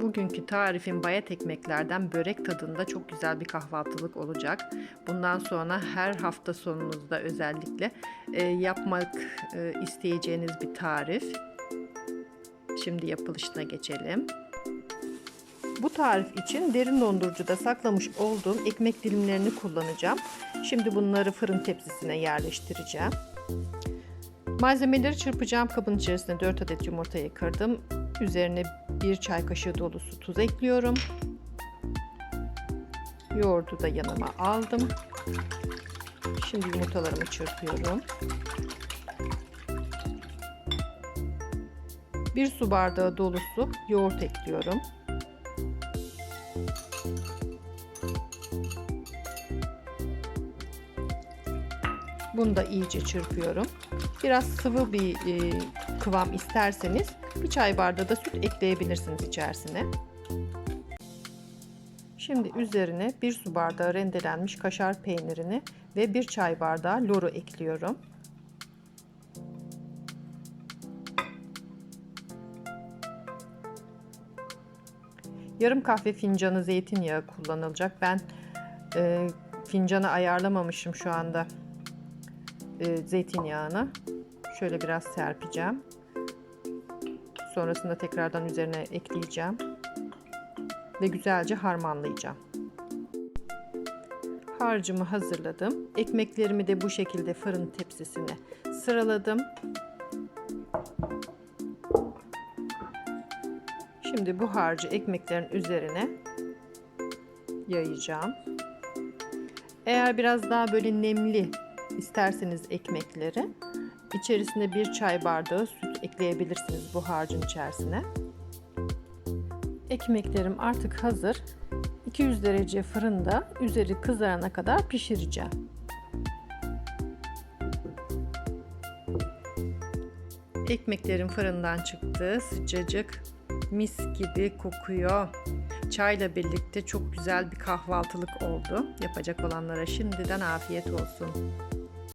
Bugünkü tarifim bayat ekmeklerden börek tadında çok güzel bir kahvaltılık olacak. Bundan sonra her hafta sonunuzda özellikle e, yapmak e, isteyeceğiniz bir tarif. Şimdi yapılışına geçelim. Bu tarif için derin dondurucuda saklamış olduğum ekmek dilimlerini kullanacağım. Şimdi bunları fırın tepsisine yerleştireceğim. Malzemeleri çırpacağım kabın içerisine 4 adet yumurtayı kırdım. Üzerine 1 çay kaşığı dolusu tuz ekliyorum. Yoğurdu da yanıma aldım. Şimdi yumurtalarımı çırpıyorum. 1 su bardağı dolusu yoğurt ekliyorum. Bunu da iyice çırpıyorum. Biraz sıvı bir e, kıvam isterseniz bir çay bardağı da süt ekleyebilirsiniz içerisine. Şimdi üzerine bir su bardağı rendelenmiş kaşar peynirini ve bir çay bardağı loru ekliyorum. Yarım kahve fincanı zeytinyağı kullanılacak. Ben e, fincanı ayarlamamışım şu anda e, zeytinyağını. Şöyle biraz serpeceğim. Sonrasında tekrardan üzerine ekleyeceğim. Ve güzelce harmanlayacağım. Harcımı hazırladım. Ekmeklerimi de bu şekilde fırın tepsisine sıraladım. Şimdi bu harcı ekmeklerin üzerine yayacağım. Eğer biraz daha böyle nemli isterseniz ekmekleri içerisine bir çay bardağı süt ekleyebilirsiniz bu harcın içerisine. Ekmeklerim artık hazır. 200 derece fırında üzeri kızarana kadar pişireceğim. Ekmeklerim fırından çıktı. Sıcacık, mis gibi kokuyor. Çayla birlikte çok güzel bir kahvaltılık oldu. Yapacak olanlara şimdiden afiyet olsun.